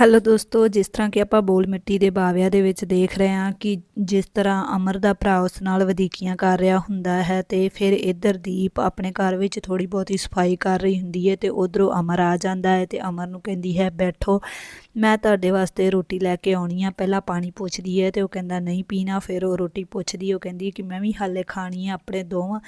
Hello ਦੋਸਤੋ, ਜਿਸ ਤਰ੍ਹਾਂ ਕਿ ਆਪਾਂ ਬੋਲ ਮਿੱਟੀ ਦੇ ਬਾਵਿਆਂ ਦੇ ਵਿੱਚ ਦੇਖ ਰਹੇ ਹਾਂ ਕਿ ਜਿਸ ਤਰ੍ਹਾਂ ਅਮਰ ਦਾ ਭਰਾ ਉਸ ਨਾਲ ਵਧੀਕੀਆਂ ਕਰ ਰਿਹਾ ਹੁੰਦਾ ਹੈ ਤੇ ਫਿਰ ਇੱਧਰ ਦੀਪ ਆਪਣੇ ਘਰ ਵਿੱਚ ਥੋੜੀ ਬਹੁਤੀ ਸਫ਼ਾਈ ਕਰ ਰਹੀ ਹੁੰਦੀ ਹੈ ਤੇ ਉਧਰੋਂ ਅਮਰ ਆ ਜਾਂਦਾ ਹੈ ਤੇ ਅਮਰ ਨੂੰ ਕਹਿੰਦੀ ਹੈ, ਬੈਠੋ, ਮੈਂ ਤੁਹਾਡੇ ਵਾਸਤੇ ਰੋਟੀ ਲੈ ਕੇ ਆਉਣੀ ਆ, ਪਹਿਲਾਂ ਪਾਣੀ ਪੁੱਛਦੀ ਹੈ ਤੇ ਉਹ ਕਹਿੰਦਾ, ਨਹੀਂ ਪੀਣਾ। ਫਿਰ ਉਹ ਰੋਟੀ ਪੁੱਛਦੀ ਉਹ ਕਹਿੰਦੀ ਕਿ ਮੈਂ ਵੀ ਹਾਲੇ ਖਾਣੀ ਆ ਆਪਣੇ ਦੋਵਾਂ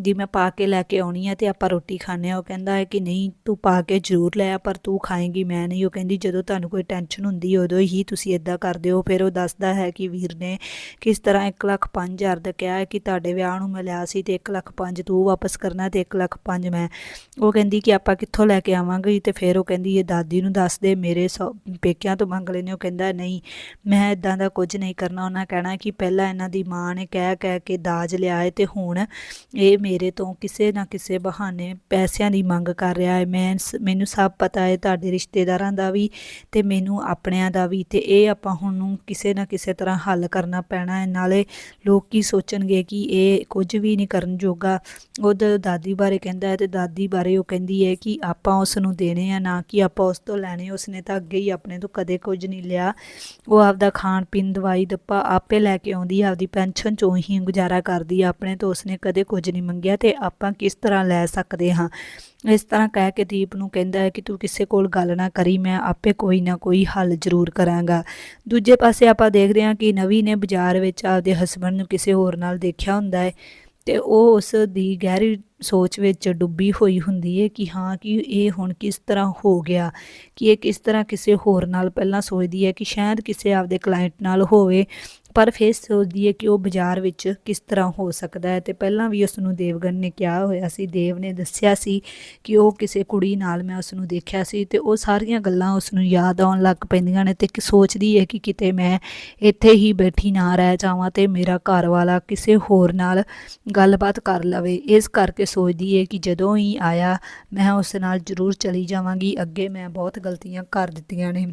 ਦੀ, ਮੈਂ ਪਾ ਕੇ ਲੈ ਕੇ ਆਉਣੀ ਆ ਤੇ ਆਪਾਂ ਰੋਟੀ ਖਾਣੇ ਆ ਉਹ ਕਹਿੰਦਾ ਹੈ ਕਿ ਨਹੀਂ, ਤੂੰ ਪਾ ਕੇ ਜ਼ਰੂਰ ਲੈ ਆ, ਪਰ ਤੂੰ ਖਾਏਂਗੀ, ਮੈਂ ਨਹੀਂ। ਉਹ ਕਹਿੰਦੀ, ਜਦੋਂ ਤੁਹਾਨੂੰ ਕੋਈ ਟੈਨਸ਼ਨ ਹੁੰਦੀ, ਉਦੋਂ ਹੀ ਤੁਸੀਂ ਇਦਾਂ ਕਰਦੇ ਹੋ। ਫਿਰ ਉਹ ਦੱਸਦਾ ਹੈ ਕਿ ਵੀਰ ਨੇ ਕਿਸ ਤਰ੍ਹਾਂ 1 ਲੱਖ 5000 ਦਾ ਕਿਹਾ ਹੈ ਕਿ ਤੁਹਾਡੇ ਵਿਆਹ ਨੂੰ ਮੈਂ ਲਿਆ ਸੀ ਤੇ 1 ਲੱਖ 5 ਤੂੰ ਵਾਪਸ ਕਰਨਾ ਤੇ 1 ਲੱਖ 5 ਮੈਂ। ਉਹ ਕਹਿੰਦੀ ਕਿ ਆਪਾਂ ਕਿੱਥੋਂ ਲੈ ਕੇ ਆਵਾਂਗੇ? ਤੇ ਫਿਰ ਉਹ ਕਹਿੰਦੀ, ਇਹ ਦਾਦੀ ਨੂੰ ਦੱਸ ਦੇ, ਮੇਰੇ ਸੌ- ਪੇਕਿਆਂ ਤੋਂ ਮੰਗ ਲੈਣੇ ਉਹ ਕਹਿੰਦਾ, ਨਹੀਂ, ਮੈਂ ਇਦਾਂ ਦਾ ਕੁਝ ਨਹੀਂ ਕਰਨਾ। ਉਹਨਾਂ ਕਹਿਣਾ ਕਿ ਪਹਿਲਾਂ ਇਹਨਾਂ ਦੀ ਮਾਂ ਨੇ ਕਹਿ ਕਹਿ ਕੇ ਦਾਜ ਲਿਆ ਹੈ ਤੇ ਹੁਣ ਇਹ ਮੇਰੇ ਤੋਂ ਕਿਸੇ ਨਾ ਕਿਸੇ ਬਹਾਨੇ ਪੈਸਿਆਂ ਦੀ ਮੰਗ ਕਰ ਰਿਹਾ ਹੈ ਮੈਂ ਸ- ਮੈਨੂੰ ਸਭ ਪਤਾ ਹੈ ਤੁਹਾਡੇ ਰਿਸ਼ਤੇਦਾਰਾਂ ਦਾ ਵੀ ਤੇ ਮੈਨੂੰ ਆਪਣਿਆਂ ਦਾ ਵੀ ਤੇ ਇਹ ਆਪਾਂ ਹੁਣ ਨੂੰ ਕਿਸੇ ਨਾ ਕਿਸੇ ਤਰ੍ਹਾਂ ਹੱਲ ਕਰਨਾ ਪੈਣਾ ਹੈ। ਨਾਲੇ ਲੋਕ ਕੀ ਸੋਚਣਗੇ ਕਿ ਇਹ ਕੁਝ ਵੀ ਨਹੀਂ ਕਰਨ ਜੋਗਾ। ਉਹਦੇ ਦਾਦੀ ਬਾਰੇ ਕਹਿੰਦਾ ਹੈ ਤੇ ਦਾਦੀ ਬਾਰੇ ਉਹ ਕਹਿੰਦੀ ਹੈ ਕਿ ਆਪਾਂ ਉਸ ਨੂੰ ਦੇਣੇ ਆ ਨਾ ਕਿ ਆਪਾਂ ਉਸ ਤੋਂ ਲੈਣੇ ਉਸਨੇ ਤਾਂ ਅੱਗੇ ਹੀ ਆਪਣੇ ਤੋਂ ਕਦੇ ਕੁਝ ਨਹੀਂ ਲਿਆ। ਉਹ ਆਪਦਾ ਖਾਣ ਪੀਣ, ਦਵਾਈ, ਦੱਪਾ ਆਪੇ ਲੈ ਕੇ ਆਉਂਦੀ ਆ ਆਪਦੀ ਪੈਨਸ਼ਨ ਚੋਂ ਹੀ ਗੁਜ਼ਾਰਾ ਕਰਦੀ ਆ ਆਪਣੇ ਤੋਂ ਉਸਨੇ ਕਦੇ ਕੁਝ ਨਹੀਂ ਮੰਗਿਆ ਤੇ ਆਪਾਂ ਕਿਸ ਤਰ੍ਹਾਂ ਲੈ ਸਕਦੇ ਹਾਂ? ਇਸ ਤਰ੍ਹਾਂ ਕਹਿ ਕੇ ਦੀਪ ਨੂੰ ਕਹਿੰਦਾ ਹੈ ਕਿ ਤੂੰ ਕਿਸੇ ਕੋਲ ਗੱਲ ਨਾ ਕਰੀ, ਮੈਂ ਆਪੇ ਕੋਈ ਨਾ ਕੋਈ ਹੱਲ ਜ਼ਰੂਰ ਕਰਾਂਗਾ। ਦੂਜੇ ਪਾਸੇ ਆਪਾਂ ਦੇਖਦੇ ਹਾਂ ਕਿ ਨਵੀ ਨੇ ਬਾਜ਼ਾਰ ਵਿੱਚ ਆਪਦੇ ਹਸਬੰਡ ਨੂੰ ਕਿਸੇ ਹੋਰ ਨਾਲ ਦੇਖਿਆ ਹੁੰਦਾ ਹੈ ਤੇ ਉਹ ਉਸ ਦੀ ਗਹਿਰੀ ਸੋਚ ਵਿੱਚ ਡੁੱਬੀ ਹੋਈ ਹੁੰਦੀ ਹੈ ਕਿ ਹਾਂ, ਕਿ ਇਹ ਹੁਣ ਕਿਸ ਤਰ੍ਹਾਂ ਹੋ ਗਿਆ, ਕਿ ਇਹ ਕਿਸ ਤਰ੍ਹਾਂ ਕਿਸੇ ਹੋਰ ਨਾਲ ਪਹਿਲਾਂ ਸੋਚਦੀ ਹੈ ਕਿ ਸ਼ਾਇਦ ਕਿਸੇ ਆਪਦੇ ਕਲਾਇੰਟ ਨਾਲ ਹੋਵੇ। ਪਰ ਫਿਰ ਸੋਚਦੀ ਹੈ ਕਿ ਉਹ ਬਾਜ਼ਾਰ ਵਿੱਚ ਕਿਸ ਤਰ੍ਹਾਂ ਹੋ ਸਕਦਾ ਹੈ ਤੇ ਪਹਿਲਾਂ ਵੀ ਉਸ ਨੂੰ ਦੇਵਗਨ ਨੇ ਕਿਹਾ ਹੋਇਆ ਸੀ, ਦੇਵ ਨੇ ਦੱਸਿਆ ਸੀ ਕਿ ਉਹ ਕਿਸੇ ਕੁੜੀ ਨਾਲ ਮੈਂ ਉਸ ਨੂੰ ਦੇਖਿਆ ਸੀ ਤੇ ਉਹ ਸਾਰੀਆਂ ਗੱਲਾਂ ਉਸ ਨੂੰ ਯਾਦ ਆਉਣ ਲੱਗ ਪੈਂਦੀਆਂ ਨੇ ਤੇ ਸੋਚਦੀ ਹੈ ਕਿ ਕਿਤੇ ਮੈਂ ਇੱਥੇ ਹੀ ਬੈਠੀ ਨਾ ਰਹਿ ਜਾਵਾਂ ਤੇ ਮੇਰਾ ਘਰ ਵਾਲਾ ਕਿਸੇ ਹੋਰ ਨਾਲ ਗੱਲਬਾਤ ਕਰ ਲਵੇ। ਇਸ ਕਰਕੇ ਸੋਚਦੀ ਹੈ ਕਿ ਜਦੋਂ ਹੀ ਆਇਆ, ਮੈਂ ਉਸ ਨਾਲ ਜ਼ਰੂਰ ਚਲੀ ਜਾਵਾਂਗੀ। ਅੱਗੇ ਮੈਂ ਬਹੁਤ ਗਲਤੀਆਂ ਕਰ ਦਿੱਤੀਆਂ ਨੇ।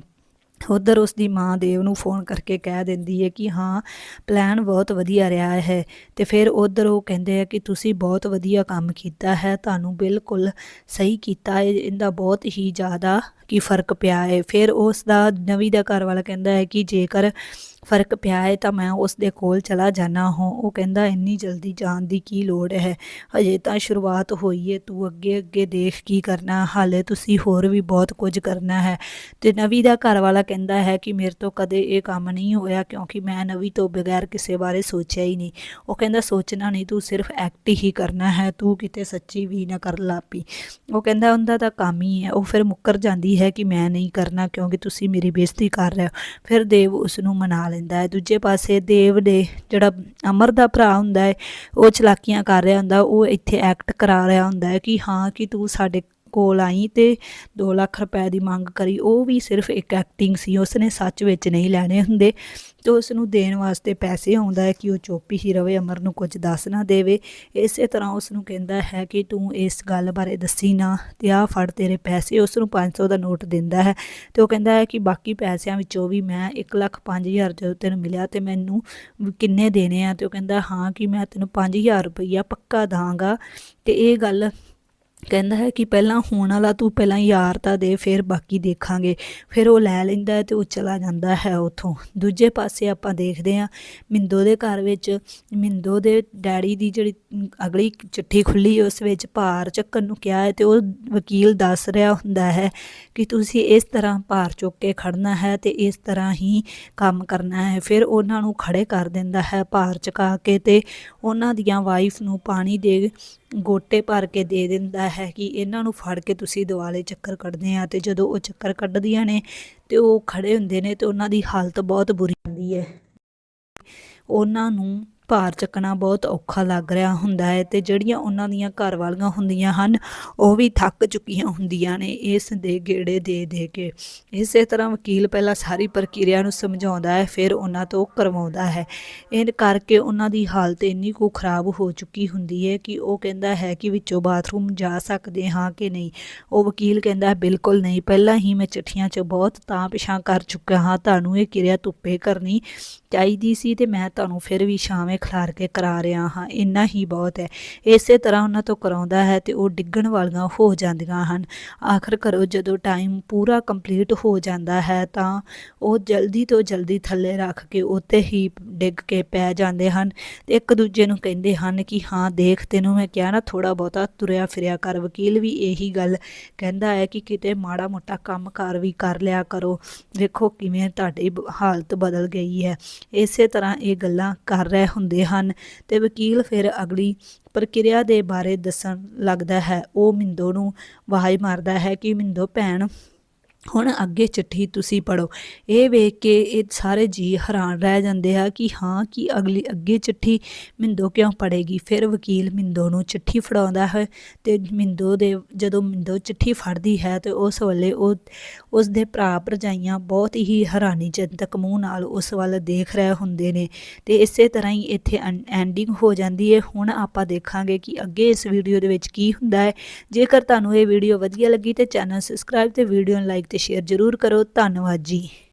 ਉਧਰ ਉਸ ਦੀ ਮਾਂ ਦੇਵ ਨੂੰ ਫੋਨ ਕਰਕੇ ਕਹਿ ਦਿੰਦੀ ਹੈ ਕਿ ਹਾਂ ਪਲਾਨ ਬਹੁਤ ਵਧੀਆ ਰਿਹਾ ਹੈ। ਤੇ ਫਿਰ ਉਧਰ ਉਹ ਕਹਿੰਦੇ ਆ ਕਿ ਤੁਸੀਂ ਬਹੁਤ ਵਧੀਆ ਕੰਮ ਕੀਤਾ ਹੈ, ਤੁਹਾਨੂੰ ਬਿਲਕੁਲ ਸਹੀ ਕੀਤਾ ਹੈ, ਇਹਦਾ ਬਹੁਤ ਹੀ ਜ਼ਿਆਦਾ ਕੀ ਫ਼ਰਕ ਪਿਆ ਹੈ। ਫਿਰ ਉਸ ਦਾ ਨਵੀਂ ਦਾ ਘਰ ਵਾਲਾ ਕਹਿੰਦਾ ਹੈ ਕਿ ਜੇਕਰ ਫ਼ਰਕ ਪਿਆ ਹੈ ਤਾਂ ਮੈਂ ਉਸ ਦੇ ਕੋਲ ਚਲਾ ਜਾਣਾ ਹਾਂ। ਉਹ ਕਹਿੰਦਾ, ਇੰਨੀ ਜਲਦੀ ਜਾਣ ਦੀ ਕੀ ਲੋੜ ਹੈ? ਹਜੇ ਤਾਂ ਸ਼ੁਰੂਆਤ ਹੋਈ ਹੈ ਤੂੰ ਅੱਗੇ ਅੱਗੇ ਦੇਖ ਕੀ ਕਰਨਾ। ਹਾਲੇ ਤੁਸੀਂ ਹੋਰ ਵੀ ਬਹੁਤ ਕੁਝ ਕਰਨਾ ਹੈ। ਤੇ ਨਵੀਂ ਦਾ ਘਰ ਵਾਲਾ ਕਹਿੰਦਾ ਹੈ ਕਿ ਮੇਰੇ ਤੋਂ ਕਦੇ ਇਹ ਕੰਮ ਨਹੀਂ ਹੋਇਆ ਕਿਉਂਕਿ ਮੈਂ ਨਵੀਂ ਤੋਂ ਬਗੈਰ ਕਿਸੇ ਬਾਰੇ ਸੋਚਿਆ ਹੀ ਨਹੀਂ। ਉਹ ਕਹਿੰਦਾ, ਸੋਚਣਾ ਨਹੀਂ, ਤੂੰ ਸਿਰਫ ਐਕਟ ਹੀ ਕਰਨਾ ਹੈ। ਤੂੰ ਕਿਤੇ ਸੱਚੀ ਵੀ ਨਾ ਕਰ ਲਾਪੀ। ਉਹ ਕਹਿੰਦਾ, ਉਹਦਾ ਤਾਂ ਕੰਮ ਹੀ ਹੈ। ਉਹ ਫਿਰ ਮੁੱਕਰ ਜਾਂਦੀ ਹੈ ਕਿ ਮੈਂ ਨਹੀਂ ਕਰਨਾ ਕਿਉਂਕਿ ਤੁਸੀਂ ਮੇਰੀ ਬੇਇੱਜ਼ਤੀ ਕਰ ਰਹੇ ਹੋ। ਫਿਰ ਦੇਵ ਉਸ ਨੂੰ ਮਨਾ ਲੈਂਦਾ ਹੈ। ਦੂਜੇ ਪਾਸੇ ਦੇਵ ਦੇ ਜਿਹੜਾ ਅਮਰ ਦਾ ਭਰਾ ਹੁੰਦਾ ਹੈ, ਉਹ ਚਲਾਕੀਆਂ ਕਰ ਰਿਹਾ ਹੁੰਦਾ, ਉਹ ਇੱਥੇ ਐਕਟ ਕਰਾ ਰਿਹਾ ਹੁੰਦਾ ਹੈ ਕਿ ਹਾਂ, ਕਿ ਤੂੰ ਸਾਡੇ ਕੋਲ ਆਈ ਤੇ 2 ਲੱਖ ਰੁਪਏ ਦੀ ਮੰਗ ਕਰੀ। ਉਹ ਵੀ ਸਿਰਫ ਇੱਕ ਐਕਟਿੰਗ ਸੀ, ਉਸਨੇ ਸੱਚ ਵਿੱਚ ਨਹੀਂ ਲੈਣੇ ਹੁੰਦੇ ਤੇ ਉਸ ਨੂੰ ਦੇਣ ਵਾਸਤੇ ਪੈਸੇ ਆਉਂਦਾ ਹੈ ਕਿ ਉਹ ਚੁੱਪ ਹੀ ਰਵੇ, ਅਮਰ ਨੂੰ ਕੁਝ ਦੱਸ ਨਾ ਦੇਵੇ। ਇਸੇ ਤਰ੍ਹਾਂ ਉਸ ਨੂੰ ਕਹਿੰਦਾ ਹੈ ਕਿ ਤੂੰ ਇਸ ਗੱਲ ਬਾਰੇ ਦੱਸੀ ਨਾ ਤੇ ਆਹ ਫੜ ਤੇਰੇ ਪੈਸੇ ਉਸ ਨੂੰ 500 ਦਾ ਨੋਟ ਦਿੰਦਾ ਹੈ ਤੇ ਉਹ ਕਹਿੰਦਾ ਹੈ ਕਿ ਬਾਕੀ ਪੈਸਿਆਂ ਵਿੱਚੋਂ ਵੀ ਮੈਂ 1 ਲੱਖ 5000 ਜਦੋਂ ਤੈਨੂੰ ਮਿਲਿਆ ਤੇ ਮੈਨੂੰ ਕਿੰਨੇ ਦੇਣੇ ਆ। ਤੇ ਉਹ ਕਹਿੰਦਾ, ਹਾਂ ਕਿ ਮੈਂ ਤੈਨੂੰ 5000 ਰੁਪਈਆ ਪੱਕਾ ਦਾਂਗਾ ਤੇ ਇਹ ਗੱਲ ਕਹਿੰਦਾ ਹੈ ਕਿ ਪਹਿਲਾਂ ਹੋਣ ਵਾਲਾ ਤੂੰ ਪਹਿਲਾਂ ਯਾਰ ਤਾਂ ਦੇ, ਫਿਰ ਬਾਕੀ ਦੇਖਾਂਗੇ। ਫਿਰ ਉਹ ਲੈ ਲੈਂਦਾ ਹੈ ਤੇ ਉਹ ਚਲਾ ਜਾਂਦਾ ਹੈ ਉਥੋਂ। ਦੂਜੇ ਪਾਸੇ ਆਪਾਂ ਦੇਖਦੇ ਹਾਂ, ਮਿੰਦੋ ਦੇ ਘਰ ਵਿੱਚ, ਮਿੰਦੋ ਦੇ ਡੈਡੀ ਦੀ ਜਿਹੜੀ ਅਗਲੀ ਚਿੱਠੀ ਖੁੱਲੀ, ਉਸ ਵਿੱਚ ਭਾਰ ਚੱਕਣ ਨੂੰ ਕਿਹਾ ਹੈ ਤੇ ਉਹ ਵਕੀਲ ਦੱਸ ਰਿਹਾ ਹੁੰਦਾ ਹੈ ਕਿ ਤੁਸੀਂ ਇਸ ਤਰ੍ਹਾਂ ਭਾਰ ਚੁੱਕ ਕੇ ਖੜਨਾ ਹੈ ਤੇ ਇਸ ਤਰ੍ਹਾਂ ਹੀ ਕੰਮ ਕਰਨਾ ਹੈ। ਫਿਰ ਉਹਨਾਂ ਨੂੰ ਖੜੇ ਕਰ ਦਿੰਦਾ ਹੈ ਭਾਰ ਚੁਕਾ ਕੇ ਤੇ ਉਹਨਾਂ ਦੀਆਂ ਵਾਈਫ ਨੂੰ ਪਾਣੀ ਦੇ ਗੋਟੇ ਭਰ ਕੇ ਦੇ ਦਿੰਦਾ ਹੈ ਕਿ ਇਹਨਾਂ ਨੂੰ ਫੜ ਕੇ ਤੁਸੀਂ ਦਿਵਾਲੇ ਚੱਕਰ ਕੱਢਦੇ ਆ ਤੇ ਜਦੋਂ ਉਹ ਚੱਕਰ ਕੱਢਦੀਆਂ ਨੇ ਤੇ ਉਹ ਖੜੇ ਹੁੰਦੇ ਨੇ ਤੇ ਉਹਨਾਂ ਦੀ ਹਾਲਤ ਬਹੁਤ ਬੁਰੀ ਹੁੰਦੀ ਹੈ। ਉਹਨਾਂ ਨੂੰ ਭਾਰ ਚੱਕਣਾ ਬਹੁਤ ਔਖਾ ਲੱਗ ਰਿਹਾ ਹੁੰਦਾ ਹੈ ਤੇ ਜਿਹੜੀਆਂ ਉਹਨਾਂ ਦੀਆਂ ਘਰ ਵਾਲੀਆਂ ਹੁੰਦੀਆਂ ਹਨ, ਉਹ ਵੀ ਥੱਕ ਚੁੱਕੀਆਂ ਹੁੰਦੀਆਂ ਨੇ ਇਸ ਦੇ ਗੇੜੇ ਦੇ ਦੇ ਕੇ। ਇਸੇ ਤਰ੍ਹਾਂ ਵਕੀਲ ਪਹਿਲਾਂ ਸਾਰੀ ਪ੍ਰਕਿਰਿਆ ਨੂੰ ਸਮਝਾਉਂਦਾ ਹੈ, ਫਿਰ ਉਹਨਾਂ ਤੋਂ ਕਰਵਾਉਂਦਾ ਹੈ। ਇਹ ਕਰਕੇ ਉਹਨਾਂ ਦੀ ਹਾਲਤ ਇੰਨੀ ਕੁ ਖਰਾਬ ਹੋ ਚੁੱਕੀ ਹੁੰਦੀ ਹੈ ਕਿ ਉਹ ਕਹਿੰਦਾ ਹੈ ਕਿ ਵਿੱਚੋਂ ਬਾਥਰੂਮ ਜਾ ਸਕਦੇ ਹਾਂ ਕਿ ਨਹੀਂ। ਉਹ ਵਕੀਲ ਕਹਿੰਦਾ ਬਿਲਕੁਲ ਨਹੀਂ, ਪਹਿਲਾਂ ਹੀ ਮੈਂ ਚਿੱਠੀਆਂ 'ਚ ਬਹੁਤ ਤਾਂ ਪਿਛਾਂ ਕਰ ਚੁੱਕਾ ਹਾਂ, ਤੁਹਾਨੂੰ ਇਹ ਕਿਰਿਆ ਧੁੱਪੇ ਕਰਨੀ ਚਾਹੀਦੀ ਸੀ ਤੇ ਮੈਂ ਤੁਹਾਨੂੰ ਫਿਰ ਵੀ ਸ਼ਾਮ ਐਵੇਂ ਖਿਲਾਰ ਕੇ ਕਰਾ ਰਿਹਾ ਹਾਂ, ਇੰਨਾ ਹੀ ਬਹੁਤ ਹੈ। ਇਸੇ ਤਰ੍ਹਾਂ ਉਹਨਾਂ ਤੋਂ ਕਰਾਉਂਦਾ ਹੈ ਤੇ ਉਹ ਡਿੱਗਣ ਵਾਲੀਆਂ ਹੋ ਜਾਂਦੀਆਂ ਹਨ। ਆਖਰ ਕਰੋ ਜਦੋਂ ਟਾਈਮ ਪੂਰਾ ਕੰਪਲੀਟ ਹੋ ਜਾਂਦਾ ਹੈ ਤਾਂ ਉਹ ਜਲਦੀ ਤੋਂ ਜਲਦੀ ਥੱਲੇ ਰੱਖ ਕੇ ਉੱਤੇ ਹੀ ਡਿੱਗ ਕੇ ਪੈ ਜਾਂਦੇ ਹਨ ਤੇ ਇੱਕ ਦੂਜੇ ਨੂੰ ਕਹਿੰਦੇ ਹਨ ਕਿ ਹਾਂ, ਦੇਖ ਤੈਨੂੰ ਮੈਂ ਕਿਹਾ ਨਾ ਥੋੜਾ ਬਹੁਤਾ ਤੁਰਿਆ ਫਿਰਿਆ ਕਰ, ਵਕੀਲ ਵੀ ਇਹੀ ਗੱਲ ਕਹਿੰਦਾ ਹੈ ਕਿ ਕਿਤੇ ਮਾੜਾ ਮੋਟਾ ਕੰਮ ਕਾਰ ਵੀ ਕਰ ਲਿਆ ਕਰੋ। ਵੇਖੋ ਕਿਵੇਂ ਤੁਹਾਡੀ ਹਾਲਤ ਬਦਲ ਗਈ ਹੈ। ਇਸੇ ਤਰ੍ਹਾਂ ਇਹ ਗੱਲਾਂ ਕਰ ਰਹੇ ਹੁੰਦੇ ਹਨ ਤੇ ਵਕੀਲ ਫਿਰ ਅਗਲੀ ਪ੍ਰਕਿਰਿਆ ਦੇ ਬਾਰੇ ਦੱਸਣ ਲੱਗਦਾ ਹੈ। ਉਹ ਮਿੰਦੋ ਨੂੰ ਵਾਹ ਮਾਰਦਾ ਹੈ ਕਿ ਮਿੰਦੋ ਭੈਣ ਹੁਣ ਅੱਗੇ ਚਿੱਠੀ ਤੁਸੀਂ ਪੜੋ ਇਹ ਵੇਖ ਕੇ ਇਹ ਸਾਰੇ ਜੀ ਹੈਰਾਨ ਰਹਿ ਜਾਂਦੇ ਆ ਕਿ ਹਾਂ, ਕਿ ਅਗਲੀ ਅੱਗੇ ਚਿੱਠੀ ਮਿੰਦੋ ਕਿਉਂ ਪੜੇਗੀ ਫਿਰ ਵਕੀਲ ਮਿੰਦੋ ਨੂੰ ਚਿੱਠੀ ਫੜਾਉਂਦਾ ਹੈ ਤੇ ਮਿੰਦੋ ਦੇ, ਜਦੋਂ ਮਿੰਦੋ ਚਿੱਠੀ ਫੜਦੀ ਹੈ ਤੇ ਉਸ ਵੇਲੇ ਉਹ, ਉਸ ਦੇ ਭਰਾ ਭਰਜਾਈਆਂ ਬਹੁਤ ਹੀ ਹੈਰਾਨੀਜਨਤਕ ਮੂੰਹ ਨਾਲ ਉਸ ਵੱਲ ਦੇਖ ਰਹੇ ਹੁੰਦੇ ਨੇ ਤੇ ਇਸੇ ਤਰ੍ਹਾਂ ਹੀ ਇੱਥੇ ਐਂਡਿੰਗ ਹੋ ਜਾਂਦੀ ਹੈ। ਹੁਣ ਆਪਾਂ ਦੇਖਾਂਗੇ ਕਿ ਅੱਗੇ ਇਸ ਵੀਡੀਓ ਦੇ ਵਿੱਚ ਕੀ ਹੁੰਦਾ ਹੈ। ਜੇਕਰ ਤੁਹਾਨੂੰ ਇਹ ਵੀਡੀਓ ਵਧੀਆ ਲੱਗੀ ਤੇ ਚੈਨਲ ਸਬਸਕ੍ਰਾਈਬ ਤੇ ਵੀਡੀਓ ਨੂੰ ਲਾਈਕ ਤੇ ਸ਼ੇਅਰ ਜ਼ਰੂਰ ਕਰੋ। ਧੰਨਵਾਦ ਜੀ।